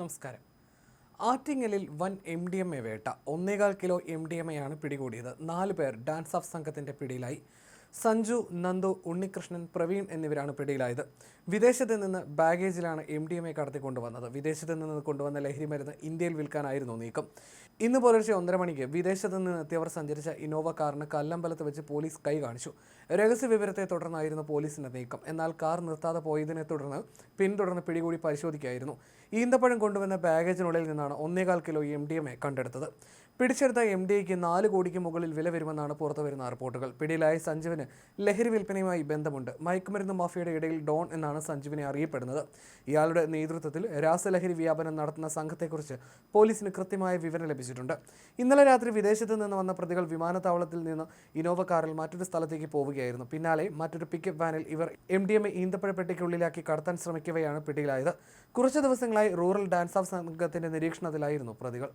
നമസ്കാരം. ആറ്റിങ്ങലിൽ വൻ എം ഡി എം എ വേട്ട. ഒന്നേകാൽ kilo M D M A ആണ് പിടികൂടിയത്. നാല് പേർ ഡാൻസ് ഓഫ് സംഘത്തിന്റെ പിടിയിലായി. സഞ്ജു നന്ദു ഉണ്ണികൃഷ്ണൻ പ്രവീൺ എന്നിവരാണ് പിടിയിലായത്. വിദേശത്ത് നിന്ന് ബാഗേജിലാണ് എം ഡി എം എ കടത്തിക്കൊണ്ടുവന്നത്. വിദേശത്ത് നിന്ന് കൊണ്ടുവന്ന ലഹരി മരുന്ന് ഇന്ത്യയിൽ വിൽക്കാനായിരുന്നു നീക്കം. ഇന്ന് പുലർച്ചെ ഒന്നര മണിക്ക് വിദേശത്ത് നിന്ന് എത്തിയവർ സഞ്ചരിച്ച ഇന്നോവ കാറിന് കല്ലമ്പലത്ത് വെച്ച് പോലീസ് കൈ കാണിച്ചു. രഹസ്യ വിവരത്തെ തുടർന്നായിരുന്നു പോലീസിന്റെ നീക്കം. എന്നാൽ കാർ നിർത്താതെ പോയതിനെ തുടർന്ന് പിന്തുടർന്ന് പിടികൂടി പരിശോധിക്കുകയായിരുന്നു. ഈന്തപ്പഴം കൊണ്ടുവന്ന ബാഗേജിനുള്ളിൽ നിന്നാണ് ഒന്നേകാൽ kilo M D M A കണ്ടെടുത്തത്. പിടിച്ചെടുത്ത എം ഡി എക്ക് നാല് കോടിക്ക് മുകളിൽ വില വരുമെന്നാണ് പുറത്തു വരുന്ന റിപ്പോർട്ടുകൾ. പിടിയിലായ സഞ്ജുവിന് ലഹരി വിൽപ്പനയുമായി ബന്ധമുണ്ട്. മയക്കുമരുന്ന് മാഫിയയുടെ ഇടയിൽ ഡോൺ എന്നാണ് സഞ്ജുവിനെ അറിയപ്പെടുന്നത്. ഇയാളുടെ നേതൃത്വത്തിൽ രാസലഹരി വ്യാപനം നടത്തുന്ന സംഘത്തെക്കുറിച്ച് പോലീസിന് കൃത്യമായ വിവരം ലഭിച്ചിട്ടുണ്ട്. ഇന്നലെ രാത്രി വിദേശത്ത് നിന്ന് വന്ന പ്രതികൾ വിമാനത്താവളത്തിൽ നിന്ന് ഇനോവ കാറിൽ മറ്റൊരു സ്ഥലത്തേക്ക് പോവുകയായിരുന്നു. പിന്നാലെ മറ്റൊരു പിക്കപ്പ് വാനിൽ ഇവർ എം ഡി എം എ ഈന്തപ്പഴപ്പെട്ടിക്കുള്ളിലാക്കി കടത്താൻ ശ്രമിക്കവെയാണ് പിടിയിലായത്. കുറച്ച് ദിവസങ്ങളായി റൂറൽ ഡാൻസ് ഓഫ് സംഘത്തിന്റെ നിരീക്ഷണത്തിലായിരുന്നു പ്രതികൾ.